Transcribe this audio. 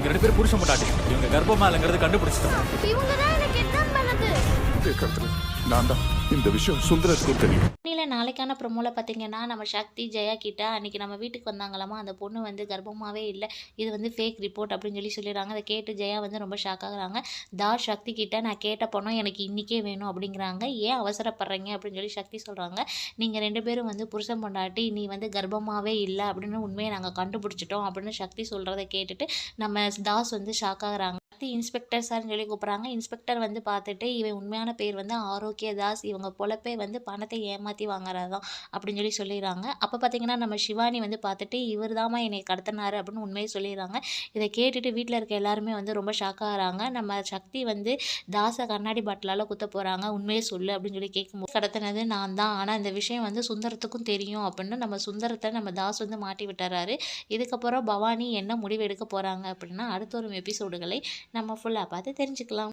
இவங்க ரெண்டு பேரும் புருஷன் முட்டாட்டி இவங்க கர்ப்பமா இல்லைங்கிறது கண்டுபிடிச்சிட்டோம். இவங்க தான் எனக்கு எக்ஸாம் பண்ணது? நான் தான். இந்த விஷயம் சுந்தரத்துக்கும் தெரியும். இல்லை நாளைக்கான ப்ரொமோவில் பார்த்தீங்கன்னா நம்ம சக்தி ஜெயா கிட்ட அன்றைக்கி நம்ம வீட்டுக்கு வந்தாங்களாமா? அந்த பொண்ணு வந்து கர்ப்பமாகவே இல்லை. இது வந்து ஃபேக் ரிப்போர்ட் அப்படின்னு சொல்லி சொல்லிடுறாங்க. அதை கேட்டு ஜெயா வந்து ரொம்ப ஷாக் ஆகுறாங்க. தா சக்தி கிட்ட நான் கேட்ட பணம் எனக்கு இன்றைக்கே வேணும் அப்படிங்கிறாங்க. ஏன் அவசரப்படுறீங்க? அப்படின்னு சொல்லி சக்தி சொல்கிறாங்க நீங்கள் ரெண்டு பேரும் வந்து புருஷன் பொண்டாட்டி நீ வந்து கர்ப்பமாகவே இல்லை அப்படின்னு உண்மையை நாங்கள் கண்டுபிடிச்சிட்டோம் அப்படின்னு சக்தி சொல்கிறத கேட்டுட்டு நம்ம தாஸ் வந்து ஷாக் ஆகுறாங்க. சக்தி இன்ஸ்பெக்டர் சார்னு சொல்லி கூப்பிட்றாங்க. இன்ஸ்பெக்டர் வந்து பார்த்துட்டு இவன் உண்மையான பேர் வந்து ஆரோக்கியதாஸ் இவங்க பொழப்பே வந்து பணத்தை ஏமாற்றி வாங்குறதான் அப்படின்னு சொல்லி சொல்லிடுறாங்க. அப்போ பார்த்தீங்கன்னா நம்ம சிவானி வந்து பார்த்துட்டு இவர் தாம்மா என்னை கடத்தினார் அப்படின்னு உண்மையை சொல்லிடுறாங்க. இதை கேட்டுட்டு வீட்டில் இருக்க எல்லாருமே வந்து ரொம்ப ஷாக் ஆகிறாங்க நம்ம சக்தி வந்து தாசை கண்ணாடி பாட்டிலால் குத்த போகிறாங்க உண்மையை சொல்லு அப்படின்னு சொல்லி கேட்கும்போது கடத்தினது நான் தான் ஆனால் இந்த விஷயம் வந்து சுந்தரத்துக்கும் தெரியும் அப்படின்னு நம்ம சுந்தரத்தை நம்ம தாஸ் வந்து மாட்டி விட்டுறாரு. இதுக்கப்புறம் பவானி என்ன முடிவு எடுக்க போகிறாங்க அப்படின்னா அடுத்த ஒரு எபிசோடுகளை நம்ம ஃபுல்லாக பார்த்து தெரிஞ்சுக்கலாம்.